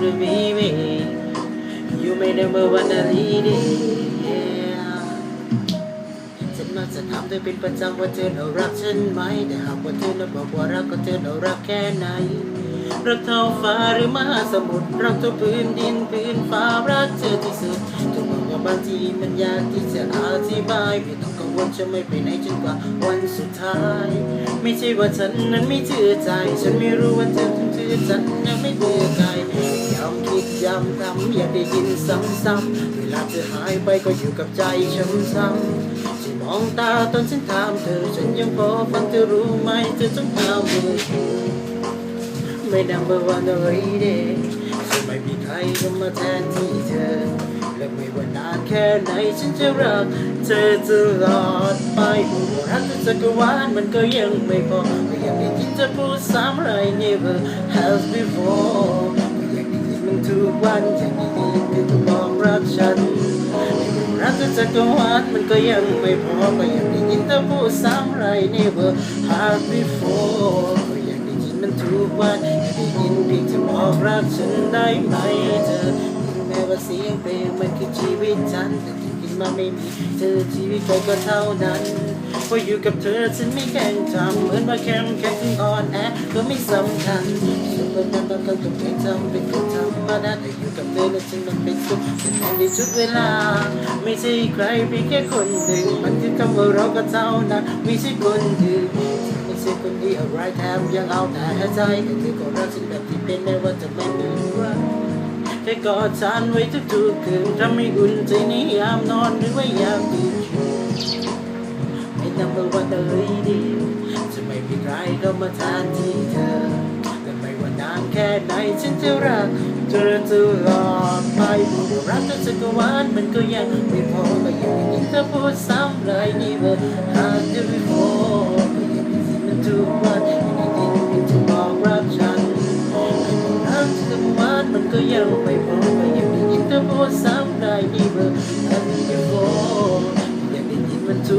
the baby You made the move on the lady yeah ฉันมาจะถามเธอเป็นประจำว่าเธอเรารักฉันไหมแต่หากว่าเธอเราบอกว่ารักก็เธอเรารักแค่ไหน รักเท่าฟ้าหรือมหาสมุทรรักเท่าพื้นดินพื้นฟ้ารักเธอที่สุดจะบอกว่าบางทีมันยากที่จะอธิบายไม่ต้องกังวลจะไม่ไปไหนจนกว่าวันสุดท้าย ไม่ใช่ว่าฉันนั้นไม่เชื่อใจ ฉันไม่รู้ว่าเธอื่อฉันนั้นไม่เบื่อใครย้ำคิดย้ำทำอยากได้ยินซ้ำๆเวลาเธอหายไปก็อยู่กับใจช้ำๆฉันมองตาตอนฉันถามเธอ ฉันยังพอฟังเธอรู้ไหมเธอต้องตามมือไม่ดังเบอร์วันเลยเดจะไม่มีใครเข้ามาแทนที่เธอและไม่ว่านานแค่ไหนฉันจะรัก เธอตลอดไปพูดว่ารักเธอจักรวาลมันก็ยังไม่พอก็ยังได้ยินเธอพูดซ้ำไร never has before ก็ยังได้ยินมันทุกวันอยังได้ยินเธอต้องบอกรักฉันรักเธอจักรวาลมันก็ยังไม่พอก็ยังได้ยินเธอพูดซ้ำไร never has before ก็ยังได้ยินมันทุกวันอยากได้ยินเพียงจะบอกรักฉันได้ไหมเธอแม้ว่าเสียงเพลงมันคือชีวิตฉันแต่ที่กิน มาไม่มีเธอชีวิตก็เท่านั้นพออยู่กับเธอฉันไม่แข่งทำเหมือนว่าแข็งแข็งถึงอ่อนแอก็ไม่สำคัญสุขเป็นบางครั้งก็เพียงทำเป็นคนธรรมดาแต่อยู่กับเธอแล้วฉันมันเป็นสุขเป็นแทนในทุกเวลา ไม่ใช่ใครเพียงแค่คนหนึ่งมันคือคำว่าเราก็เท่านั้นไม่ใช่คนอื่นไม่ใช่คนที่อะไรแถมยังเอาแต่ใจแต่เธอก็รักฉันแบบที่เป็นแม้ กอดฉันไว้ทุกๆคืนทำให้อุ่นใจในยามนอนหรือว่ายามตื่นไม่ต้องมาว่าเลยดีจะไม่มีใครเข้ามานที่เธอและไม่ว่านานแค่ไหนฉันจะรักเธอตลอดไปพูดว่ารักเธอจักวาลมันก็ยังไม่พอก็ยังยินเธอพูดซ้ำเลย never had you before ก็ ได้ยินเธอพูดซ้ำเลย never had you before ก็ยังได้ยินมันทุ